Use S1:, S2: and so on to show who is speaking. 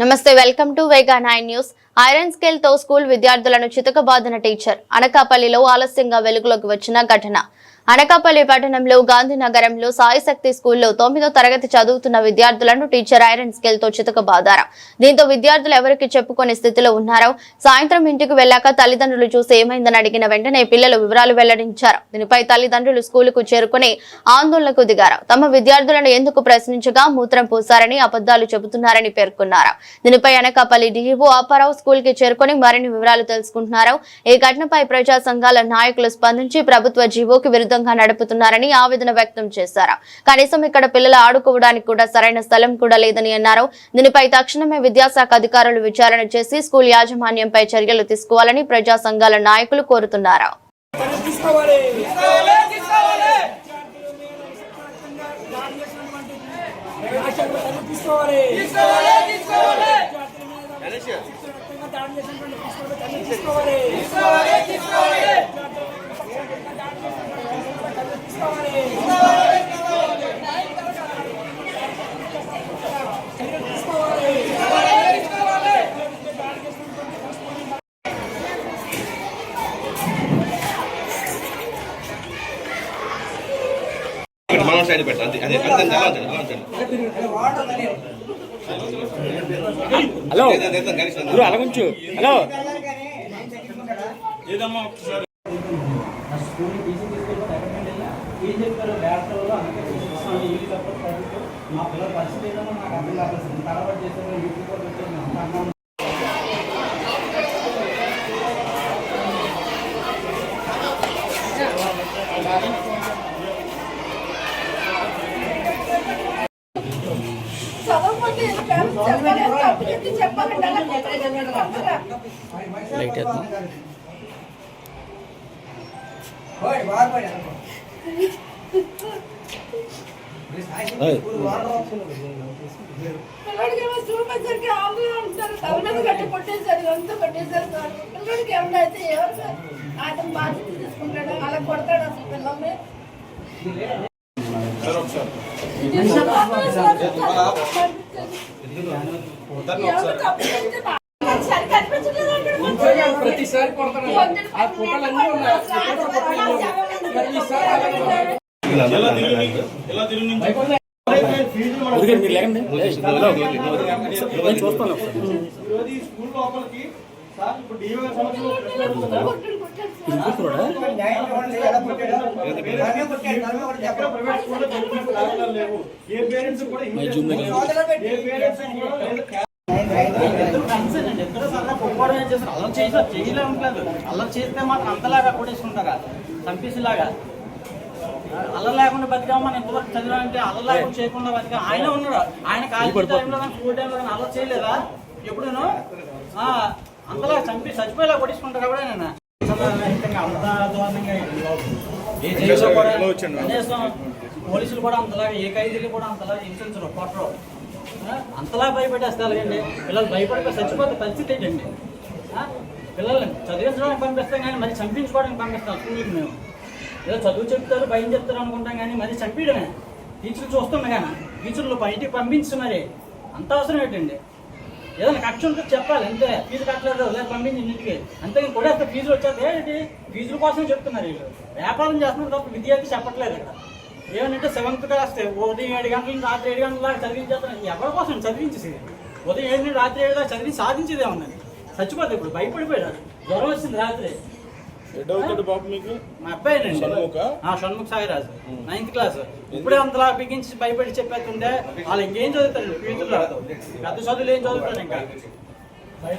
S1: నమస్తే welcome to Vega nine news. Iron స్కేల్తో school విద్యార్థులను చితకబాదిన టీచర్. అనకాపల్లిలో ఆలస్యంగా వెలుగులోకి వచ్చిన ఘటన. అనకాపల్లి పట్టణంలో గాంధీనగరంలో సాయిశక్తి స్కూల్లో తొమ్మిదో తరగతి చదువుతున్న విద్యార్థులను టీచర్ ఐరన్ స్కేల్తో చితకబాదారు దీంతో విద్యార్థులు ఎవరికి చెప్పుకునే స్థితిలో ఉన్నారో సాయంత్రం ఇంటికి వెళ్ళాక తల్లిదండ్రులు చూసి ఏమైందని అడిగిన వెంటనే పిల్లలు వివరాలు వెల్లడించారు. దీనిపై తల్లిదండ్రులు స్కూలుకు చేరుకుని ఆందోళనకు దిగారు. తమ విద్యార్థులను ఎందుకు ప్రశ్నించగా మూత్రం పోసారని అబద్దాలు చెబుతున్నారని పేర్కొన్నారు. దీనిపై అనకాపల్లి డీఈఓ అప్పారావు స్కూల్కి చేరుకుని మరిన్ని వివరాలు తెలుసుకుంటున్నారు. ఈ ఘటనపై ప్రజా సంఘాల నాయకులు స్పందించి ప్రభుత్వ జీవోకి విరుద్ధంగా నడుపుతున్నారని ఆవేదన వ్యక్తం చేశారు. కనీసం ఇక్కడ పిల్లలు ఆడుకోవడానికి కూడా సరైన స్థలం కూడా లేదని అన్నారు. దీనిపై తక్షణమే విద్యాశాఖ అధికారులు విచారణ చేసి స్కూల్ యాజమాన్యంపై చర్యలు తీసుకోవాలని ప్రజా సంఘాల నాయకులు కోరుతున్నారు.
S2: తీసుకోవాలి తీసుకోవాలి దాడి చేసినటువంటి తీసుకోవాలి తీసుకోవాలి తీసుకోవాలి
S3: ఇక్కడ మనం సైడ్ పెట్టాలి అదే అదే అదే అలా ఉంచండి.
S4: హలో.
S3: ఏదో- ఏదో కలిసి ఉంది.
S4: గురు అలాగుంచు హలో.
S2: స్కూల్ని తీసి తీసుకెళ్ళి ఎక్కడికి వెళ్ళినా ఏం చెప్తారు డైరెక్టర్ అందుకే ఇల్లు సపోర్ట్ చదువుతూ మా పిల్లల పరిస్థితి ఏదైనా నాకు అర్థం కాలేదు తర్వాత చేశారు యూట్యూబ్ కూడా పెట్టారు అంత అన్నాను.
S4: లైట్ ఓయ్.
S5: పిల్లడికి ఏమో చూపించరికి ఆందోళన ఉంటారు తల మీద కట్టి కొట్టేశారు అంతా కొట్టేశారు సార్ పిల్లడికి ఏమన్నా అయితే ఎవరు సార్ అతను బాధ్యత తీసుకుంటాడు అలా కొడతాడు అసలు పిల్లల్ని ఎవరు తప్పు చేస్తే నాకు సరిగ్గా అనిపించలేదు అంటాడు కొంచెం.
S2: ప్రతిసారి కొడతాడు ఆ ఫోటోలు అన్నీ ఉన్నాయి
S4: చూస్తాను ఒకసారి.
S5: కొట్టాడు, కొట్టాడు అల్లం
S4: కూతురుడా?
S2: చేయలేము చేస్తే మాత్రం అంతలాగా కొట్టేసుకుంటారా చంపేసేలాగా అల్ల లేకుండా బతికా మనం ఎంతవరకు చదివామంటే అల్ల లేకుండా చేయకుండా బతికా ఆయన ఉన్నాడు ఆయన కాలేజీ టైంలో కానీ స్కూల్ టైంలో కానీ చేయలేదా ఎప్పుడూను ఆ, అంతలా చంపి చచ్చిపోయేలా కొట్టేసుకుంటారు ఎవడైనా అంత దారుణంగా కూడా పోలీసులు కూడా అంతలాగా ఏ ఖైదీలు కూడా అంతలాగా హింసించరు కొట్టరు అంతలా భయపెట్టేస్తారు కదండి పిల్లలు భయపడిపోయి చచ్చిపోతే పరిస్థితి ఏంటండి? పిల్లల్ని చదివించడానికి పంపిస్తాం కానీ మరి చంపించుకోవడానికి పంపిస్తాం స్కూల్కి మేము. ఏదో చదువు చెప్తారు భయం చెప్తారు అనుకుంటాం కానీ మరి చంపించడమే టీచర్లు చూస్తున్నాం కానీ టీచర్లు బయటికి పంపించి మరి అంత అవసరం ఏంటండి? ఏదైనా కక్ష ఉంటే చెప్పాలి అంతే. ఫీజు కట్టలేదు లేదా పంపించి ఇంటికి. అంతే కొడేస్తే ఫీజులు వచ్చేది ఏంటి? ఫీజుల కోసం చెప్తున్నారు వీళ్ళు. వ్యాపారం చేస్తున్నారు తప్ప విద్యార్థి చెప్పట్లేదు ఇక్కడ. ఏమంటే సెవెంత్ క్లాస్ ఉదయం ఏడు గంటల నుంచి రాత్రి ఏడు గంటల దాకా చదివించేస్తున్నారు ఎవరి కోసం చదివించేసేది ఉదయం ఏడు నుండి రాత్రి ఏడు దాకా చదివి సాధించేది ఏమన్నది? చచ్చిపోతే ఇప్పుడు భయపడిపోయాడు. జ్వరం వచ్చింది రాత్రి. మా అబ్బాయి
S6: Shanmukha?
S2: Shanmukha Sairaju ninth class. ఇప్పుడే అంతలా బిగించి భయపడి చెప్పేస్తుంటే వాళ్ళు ఇంకేం చదువుతారు ఫ్యూచర్లో పెద్ద చదువులు ఏం చదువుతారు ఇంకా?